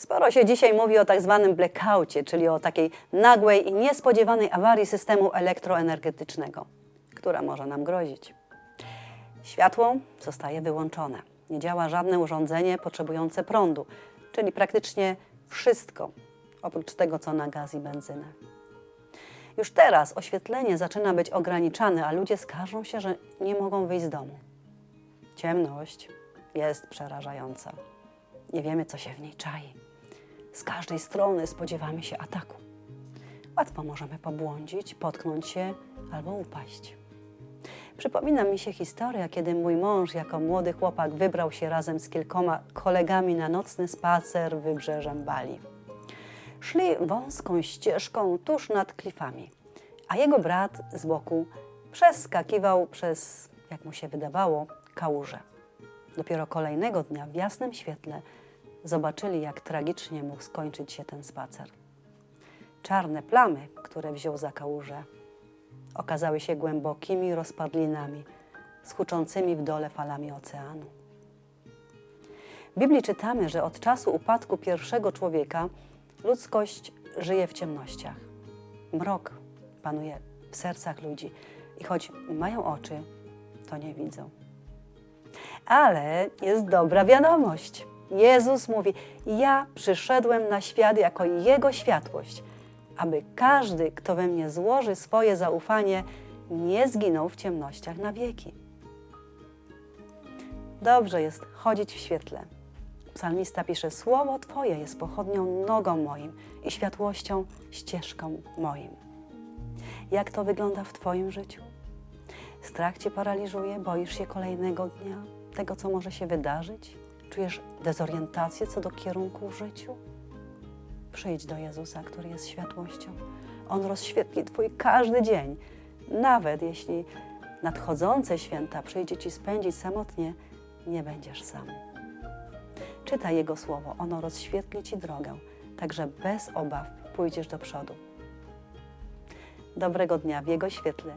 Sporo się dzisiaj mówi o tak zwanym blackoutie, czyli o takiej nagłej i niespodziewanej awarii systemu elektroenergetycznego, która może nam grozić. Światło zostaje wyłączone. Nie działa żadne urządzenie potrzebujące prądu, czyli praktycznie wszystko, oprócz tego, co na gaz i benzynę. Już teraz oświetlenie zaczyna być ograniczane, a ludzie skarżą się, że nie mogą wyjść z domu. Ciemność jest przerażająca. Nie wiemy, co się w niej czai. Z każdej strony spodziewamy się ataku. Łatwo możemy pobłądzić, potknąć się albo upaść. Przypomina mi się historia, kiedy mój mąż jako młody chłopak wybrał się razem z kilkoma kolegami na nocny spacer wybrzeżem Bali. Szli wąską ścieżką tuż nad klifami, a jego brat z boku przeskakiwał przez, jak mu się wydawało, kałuże. Dopiero kolejnego dnia w jasnym świetle zobaczyli, jak tragicznie mógł skończyć się ten spacer. Czarne plamy, które wziął za kałuże, okazały się głębokimi rozpadlinami, z huczącymi w dole falami oceanu. W Biblii czytamy, że od czasu upadku pierwszego człowieka ludzkość żyje w ciemnościach. Mrok panuje w sercach ludzi i choć mają oczy, to nie widzą. Ale jest dobra wiadomość. Jezus mówi: Ja przyszedłem na świat jako Jego światłość, aby każdy, kto we mnie złoży swoje zaufanie, nie zginął w ciemnościach na wieki. Dobrze jest chodzić w świetle. Psalmista pisze: Słowo Twoje jest pochodnią nogą moim i światłością ścieżką moim. Jak to wygląda w Twoim życiu? Strach Cię paraliżuje, boisz się kolejnego dnia, tego, co może się wydarzyć? Czujesz dezorientację co do kierunku w życiu? Przyjdź do Jezusa, który jest światłością. On rozświetli Twój każdy dzień. Nawet jeśli nadchodzące święta przyjdzie Ci spędzić samotnie, nie będziesz sam. Czytaj Jego słowo, ono rozświetli Ci drogę, także bez obaw pójdziesz do przodu. Dobrego dnia w Jego świetle